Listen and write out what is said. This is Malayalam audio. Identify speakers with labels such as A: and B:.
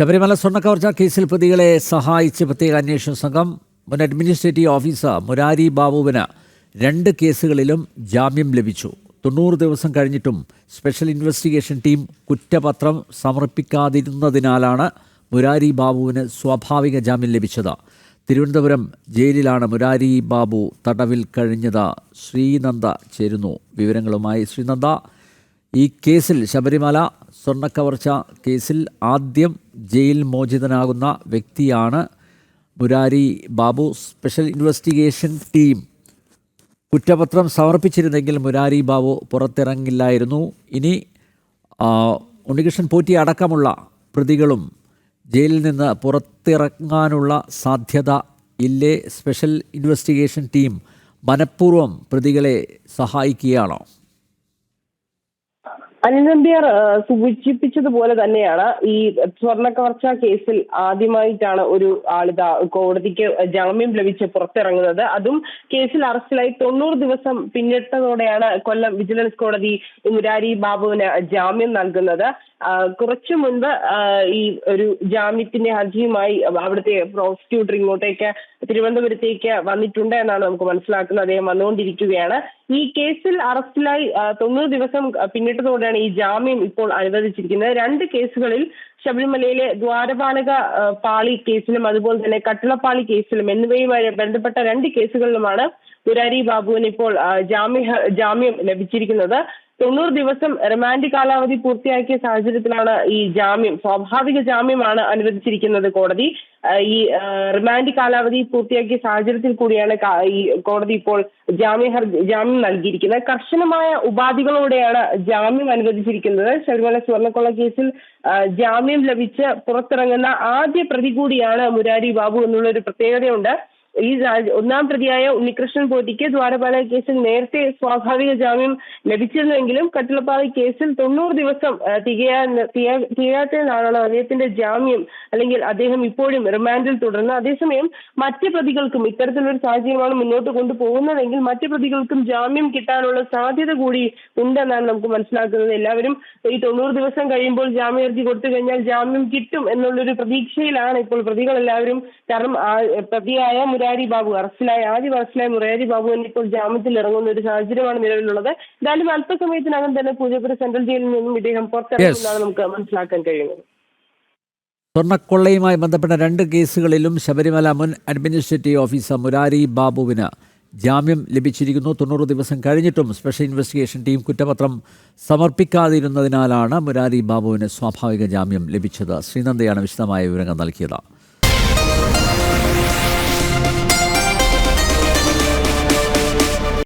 A: ശബരിമല സ്വർണക്കവർച്ച കേസിൽ പ്രതികളെ സഹായിച്ച് പ്രത്യേക അന്വേഷണ സംഘം മുൻ അഡ്മിനിസ്ട്രേറ്റീവ് ഓഫീസർ മുരാരി ബാബുവിന് രണ്ട് കേസുകളിലും ജാമ്യം ലഭിച്ചു. തൊണ്ണൂറ് ദിവസം കഴിഞ്ഞിട്ടും സ്പെഷ്യൽ ഇൻവെസ്റ്റിഗേഷൻ ടീം കുറ്റപത്രം സമർപ്പിക്കാതിരുന്നതിനാലാണ് മുരാരി ബാബുവിന് സ്വാഭാവിക ജാമ്യം ലഭിച്ചത്. തിരുവനന്തപുരം ജയിലിലാണ് മുരാരി ബാബു തടവിൽ കഴിഞ്ഞത്. ശ്രീനന്ദ ചേരുന്നു. വിവരങ്ങളുമായി ശ്രീനന്ദ. ഈ കേസിൽ ശബരിമല സ്വർണക്കവർച്ച കേസിൽ ആദ്യം ജയിൽ മോചിതനാകുന്ന വ്യക്തിയാണ് Murari Babu. Special investigation team കുറ്റപത്രം സമർപ്പിച്ചിരുന്നെങ്കിൽ മുരാരി ബാബു പുറത്തിറങ്ങില്ലായിരുന്നു. ഇനി ഉണ്ണികൃഷ്ണൻ പോറ്റി അടക്കമുള്ള പ്രതികളും ജയിലിൽ നിന്ന് പുറത്തിറങ്ങാനുള്ള സാധ്യത ഇല്ലേ? സ്പെഷ്യൽ ഇൻവെസ്റ്റിഗേഷൻ ടീം മനഃപൂർവം പ്രതികളെ സഹായിക്കുകയാണോ?
B: അനിൽ നമ്പ്യാർ സൂചിപ്പിച്ചതുപോലെ തന്നെയാണ് ഈ സ്വർണക്കവർച്ച കേസിൽ ആദ്യമായിട്ടാണ് ഒരു ആളിത കോടതിക്ക് ജാമ്യം ലഭിച്ച് പുറത്തിറങ്ങുന്നത്. അതും കേസിൽ അറസ്റ്റിലായി തൊണ്ണൂറ് ദിവസം പിന്നിട്ടതോടെയാണ് കൊല്ലം വിജിലൻസ് കോടതി മുരാരി ബാബുവിന് ജാമ്യം നൽകുന്നത്. കുറച്ചു മുൻപ് ഈ ഒരു ജാമ്യത്തിന്റെ ഹർജിയുമായി അവിടുത്തെ പ്രോസിക്യൂട്ടർ ഇങ്ങോട്ടേക്ക് തിരുവനന്തപുരത്തേക്ക് വന്നിട്ടുണ്ട് എന്നാണ് നമുക്ക് മനസ്സിലാക്കുന്നത്. അദ്ദേഹം വന്നുകൊണ്ടിരിക്കുകയാണ്. ഈ കേസിൽ അറസ്റ്റിലായി തൊണ്ണൂറ് ദിവസം പിന്നിട്ടതോടെയാണ് ഈ ജാമ്യം ഇപ്പോൾ അനുവദിച്ചിരിക്കുന്നത്. രണ്ട് കേസുകളിൽ ശബരിമലയിലെ ദ്വാരപാലക പാളി കേസിലും അതുപോലെ തന്നെ കട്ടിളപ്പാളി കേസിലും എന്നിവയുമായി ബന്ധപ്പെട്ട രണ്ട് കേസുകളിലുമാണ് മുരാരി ബാബുവിന് ഇപ്പോൾ ജാമ്യ ജാമ്യം ലഭിച്ചിരിക്കുന്നത്. തൊണ്ണൂറ് ദിവസം റിമാൻഡ് കാലാവധി പൂർത്തിയാക്കിയ സാഹചര്യത്തിലാണ് ഈ ജാമ്യം സ്വാഭാവിക ജാമ്യമാണ് അനുവദിച്ചിരിക്കുന്നത് കോടതി. ഈ റിമാൻഡ് കാലാവധി പൂർത്തിയാക്കിയ സാഹചര്യത്തിൽ കൂടിയാണ് ഈ കോടതി ഇപ്പോൾ ജാമ്യ ഹർജി ജാമ്യം നൽകിയിരിക്കുന്നത്. കർശനമായ ഉപാധികളോടെയാണ് ജാമ്യം അനുവദിച്ചിരിക്കുന്നത്. ശബരിമല സ്വർണക്കൊള്ള കേസിൽ ജാമ്യം ലഭിച്ച് പുറത്തിറങ്ങുന്ന ആദ്യ പ്രതി കൂടിയാണ് മുരാരി ബാബു എന്നുള്ള ഒരു പ്രത്യേകതയുണ്ട്. ഈ ഒന്നാം പ്രതിയായ ഉണ്ണികൃഷ്ണൻ പോറ്റിക്ക് ദ്വാരപാല കേസിൽ നേരത്തെ സ്വാഭാവിക ജാമ്യം ലഭിച്ചിരുന്നെങ്കിലും കട്ടിളപ്പാറ കേസിൽ തൊണ്ണൂറ് ദിവസം തികയാ തീരാത്തതിനാണല്ലോ അദ്ദേഹത്തിന്റെ ജാമ്യം അല്ലെങ്കിൽ അദ്ദേഹം ഇപ്പോഴും റിമാൻഡിൽ തുടർന്ന് അതേസമയം മറ്റ് പ്രതികൾക്കും ഇത്തരത്തിലൊരു സാഹചര്യമാണ് മുന്നോട്ട് കൊണ്ടുപോകുന്നതെങ്കിൽ മറ്റ് പ്രതികൾക്കും ജാമ്യം കിട്ടാനുള്ള സാധ്യത കൂടി ഉണ്ടെന്നാണ് നമുക്ക് മനസ്സിലാക്കുന്നത്. എല്ലാവരും ഈ തൊണ്ണൂറ് ദിവസം കഴിയുമ്പോൾ ജാമ്യ കൊടുത്തു കഴിഞ്ഞാൽ ജാമ്യം കിട്ടും എന്നുള്ളൊരു പ്രതീക്ഷയിലാണ് ഇപ്പോൾ പ്രതികൾ എല്ലാവരും കാരണം പ്രതിയായ പ്രതിയായ മുരാരി ബാബു. അറസ്റ്റിലായ ആദ്യം അറസ്റ്റിലായ മുരാരി ബാബു തന്നെ ഇപ്പോൾ ജാമ്യത്തിൽ ഇറങ്ങുന്ന ഒരു സാഹചര്യമാണ് നിലവിലുള്ളത്. എന്തായാലും അല്പസമയത്തിനകം തന്നെ പൂജപ്പുര സെൻട്രൽ ജയിലിൽ നിന്നും ഇദ്ദേഹം പുറത്തിറങ്ങുന്നതാണ് നമുക്ക് മനസ്സിലാക്കാൻ കഴിയുന്നത്.
A: സ്വർണക്കൊള്ളയുമായി ബന്ധപ്പെട്ട രണ്ട് കേസുകളിലും ശബരിമല മുൻ അഡ്മിനിസ്ട്രേറ്റീവ് ഓഫീസർ മുരാരി ബാബുവിന് ജാമ്യം ലഭിച്ചിരിക്കുന്നു. തൊണ്ണൂറ് ദിവസം കഴിഞ്ഞിട്ടും സ്പെഷ്യൽ ഇൻവെസ്റ്റിഗേഷൻ ടീം കുറ്റപത്രം സമർപ്പിക്കാതിരുന്നതിനാലാണ് മുരാരി ബാബുവിന് സ്വാഭാവിക ജാമ്യം ലഭിച്ചത്. ശ്രീനന്ദയാണ് വിശദമായ വിവരങ്ങൾ നൽകിയത്.